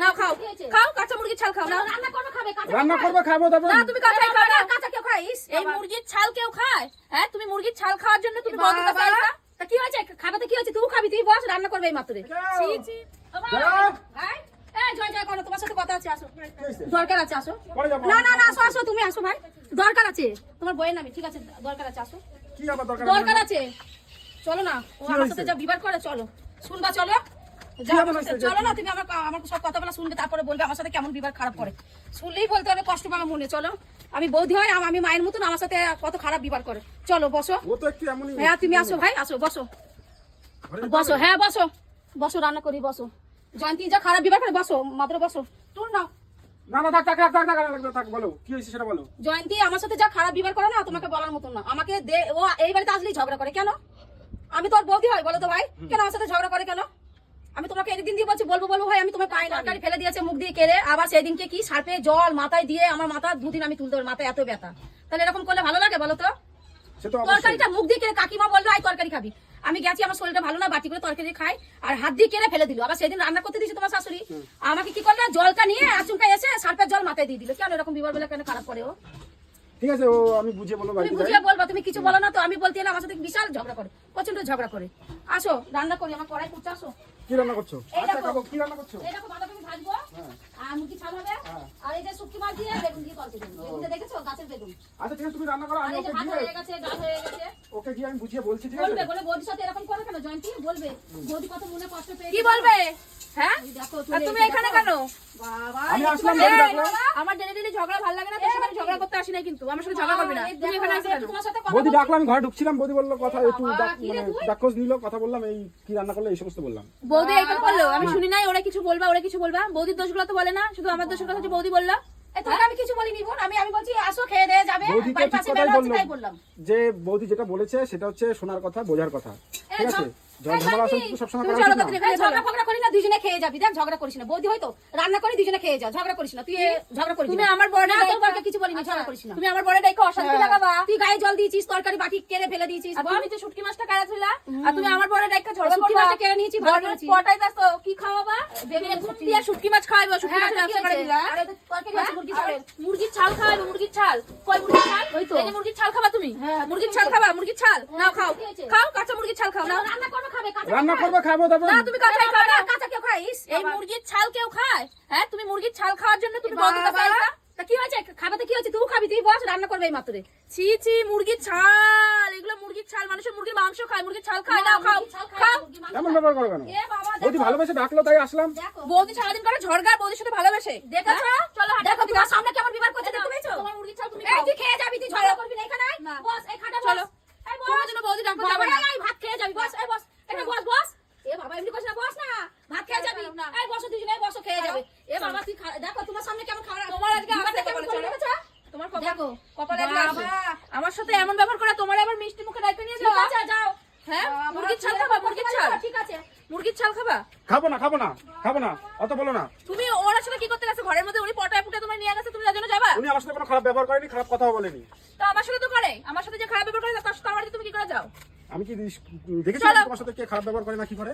নাও খাও। খাও কাঁচা মুরগির ছাল খাও রান্না করবে খাবে রান্না করব খাব তারপর না তুমি কাঁচাই খাও না। কাঁচা কেউ খায় এই মুরগির ছাল কেউ খায়? হ্যাঁ তুমি মুরগির ছাল খাওয়ার জন্য তুমি বন্ধ তা কি হয়েছে? খাবে তো কি হয়েছে? তুই খাবি তুই বস রান্না করবে এই মাত্রে। ছি, ছি। ও বাবা, যাও। ভাই, জয় জয় করো তোমার সাথে কথা আছে আসো। দরকার আছে আসো। না না না আসো আসো তুমি আসো ভাই। দরকার আছে। তোমার বইয়ের নামে ঠিক আছে দরকার আছে আসো। দরকার দরকার আছে। চলো না ও আমার সাথে যা বিবার করে চলো। শুনবা চলো। চলো না তুমি আমার আমার সব কথাগুলো শুনবে তারপরে বলবে আমার সাথে কেমন বিবার খারাপ করে। শুনলেই বলতে হবে কষ্ট পাবে মনে চলো। আমি বৌদি হয় আমি মায়ের মতন আমার সাথে কত খারাপ বিবার করে। চলো বসো। হ্যাঁ তুমি আসো ভাই আসো বসো। বসো হ্যাঁ বসো। বসো রান্না করি বসো। জয়ন্তী যা খারাপ বিবার করে বসো মাত্র বসো। টুর নাও। না না থাক থাক থাক থাক থাক থাক, থাক বলো। কি হয়েছে সেটা বলো। জয়ন্তী আমার সাথে যা খারাপ বিবার করে না তোমাকে বলার মতন না। আমাকে দে ও এই বাড়িতে আসলেই ঝগড়া করে কেন? আমি তোর বৌদি হয় বলো তো ভাই। কেন আমার সাথে ঝগড়া করে কেন? আমি তোমাকে একদিন দিয়ে বলছি বলব বলব ভাই আমি তোমার পাই তরকারি ফেলে দিয়েছে মুখ দিয়ে কেড়ে। আবার সেদিনকে কি সার্পে জল মাথায় দিয়ে আমার মাথা দুদিন আমি তুলতে পারি মাথায় এত ব্যথা। তাহলে এরকম করলে ভালো লাগে বলো তো? সে তো অবশ্যই। তরকারিটা মুখ দিয়ে কেড়ে কাকিমা বলল আই তরকারি খাবি। আমি গেছি আমার শরীরটা ভালো না বাটি করে তরকারি খাই আর হাত দিয়ে কেড়ে ফেলে দিল। আবার সেদিন রান্না করতে দিয়েছে তোমার শাশুড়ি। আমাকে কি করল? জলটা নিয়ে আচমকা এসে সার্পের জল মাথায় দিয়ে দিল। কেন এরকম বিবার বলে কেন খারাপ করে ও? ঠিক আছে ও আমি বুঝিয়ে বলব তুমি বুঝিয়ে বলবা তুমি কিছু বলো না তো? আমি বলতে এলাম আমার সাথে বিশাল ঝগড়া করে প্রচণ্ড ঝগড়া করে। আসো রান্না করি আমার কড়াই করছে আসো। কি রান্না করছ? আচ্ছা কাকু কি রান্না করছ? এই দেখো বাঁধাকপি ভাজবো। হ্যাঁ। আর মুরগি ছাল হবে। হ্যাঁ। আর এই যে মাছ দিয়ে বেগুন দিয়ে তরকারি বেগুনটা দেখেছ? গাছের বেগুন। আচ্ছা ঠিক আছে তুমি রান্না করো আমি ওকে দিয়ে গেছে ডাল হয়ে গেছে। ওকে গিয়ে আমি বুঝিয়ে বলছি ঠিক বলবে বলে বৌদির সাথে এরকম করে কেন? জয়ন্তী বলবে বৌদি কত মনে কষ্ট পেয়ে কি বলবে? হ্যাঁ? তুমি এখানে কেন। আমার ডেলি ডেলি ঝগড়া ভালো লাগে না তোর সাথে ঝগড়া করতে আসি না কিন্তু। আমার সাথে ঝগড়া করবি না। তুমি এখানে আসলে বৌদি ডাকলো আমি ঘরে ঢুকছিলাম বৌদি বলল কথা একটু কি মানে তুই? নিল কথা বললাম এই কি রান্না করল এই সমস্ত বললাম। বৌদি এইটা বলল আমি শুনি নাই ওরা কিছু বলবা ওরা কিছু বলবা। বৌদির দোষগুলো তো বলে না শুধু আমার দোষের কথা বৌদি বলল। আমি কিছু বলিনি বোন। আমি আমি বলছি আসো খেয়ে দিয়ে যাবে। বৌদি ঠিক কথাই মেলা হচ্ছে বলল তাই বললাম। যে বৌদি যেটা বলেছে সেটা হচ্ছে শোনার কথা বোঝার কথা। ঠিক আছে? ঝগড়া করা না। তাড়াতাড়ি। এই ঝগড়া ফগড়া করি না দুজনে খেয়ে যাবি দেখ ঝগড়া করিস না। বৌদি হয়তো রান্না করে দুজনে খেয়ে যা ঝগড়া করিস না। তুই ঝগড়া করিস তুমি আমার বড় না, তোর বরকে কিছু বলিনি ঝগড়া করিস না। তুমি আমার বড় ডাইকে অশান্তি লাগাবা? তুই গায়ে জল দিয়েছিস তরকারি বাটি কেড়ে ফেলে দিয়েছিস আর বল। শুটকি মাছটা কাটা ছিলা। আর তুমি আমার বড় ডাইকা ঝগড়া শুটকি মাছটা কেড়ে নিয়েছি, ভালো করেছি। পটাই দাস কি খাওয়াবা? বেগুনের বেগুন দিয়ে শুটকি মাছ খাওয়াইবো শুটকি হ্যাঁ, মাছ তো করে দিলা তরকারি আছে, মুরগি হ্যাঁ? মুরগির ছাল খাওয়াবে মুরগির ছাল কই মুরগির ছাল ওই তো। মুরগির ছাল খাবা তুমি? হ্যাঁ, মুরগির ছাল খাবা মুরগির ছাল নাও খাও। খাও কাঁচা মুরগির ছাল খাও। নাও রান্না করবে খাবে কাঁচা রান্না খাবে? করব খাব তারপর না তুমি কাঁচাই খাও না। কাঁচা কেউ খাইস এই মুরগির ছাল কেউ খায়? হ্যাঁ তুমি মুরগির ছাল খাওয়ার জন্য তুমি বন্ধ করতে তা কি হয়েছে? খাবে তো কি হয়েছে? তুই খাবি তুই বস রান্না করবে এই মাত্রে। ছি ছি মুরগির ছাল। এগুলো মুরগির ছাল মানুষের মুরগির মাংস খায় মুরগির ছাল খায় নাও খাও খাও। এমন ব্যাপার করো কেন? এ বাবা, বৌদি। ভালোবেসে ডাকলো তাই আসলাম। দেখো। বৌদি সারাদিন করে ঝড়গার বৌদির সাথে ভালোবেসে। দেখেছ? চলো হাঁটা দেখো তোমার সামনে কেমন বিবার করছে দেখতে পেয়েছ? তোমার মুরগির ছাল তুমি এই তুই খেয়ে যাবি তুই ঝগড়া করবি না এখানে? বস এই খাটে চলো। এই বস। জন্য বৌদি বাবা, যাবে না। ভাত খেয়ে যাবি বস এই বস। এটা বস বস। এ বাবা এমনি করছিস না বস না। ভাত খেয়ে যাবি? এই বসো দুজনে বসো খেয়ে যাবে। এ বাবা তুই দেখো তোমার সামনে কেমন খাবার তোমার আজকে বিবারটা কেমন পারে, করে তোমার দেখো। কপালে আমার সাথে এমন ব্যবহার করে তোমার আবার মিষ্টি মুখে ডাইকে নিয়ে যাও। হ্যাঁ? মুরগির ছাল খাবা মুরগির ছাল? ঠিক আছে। মুরগির ছাল খাবা? খাব না খাব না খাব না অত বলো না। তুমি ওনার সাথে কি করতে গেছো? ঘরের মধ্যে উনি পটায় পুটে তোমার নিয়ে গেছে তুমি যার জন্য যাবা? উনি আমার সাথে কোনো খারাপ ব্যবহার করেনি খারাপ কথাও বলেনি। তো আমার সাথে তো করে। আমার সাথে যে খারাপ ব্যবহার করে তার সাথে তুমি কি করে যাও? আমি কি দেখেছি তোমার সাথে কে খারাপ ব্যবহার করে না কি করে?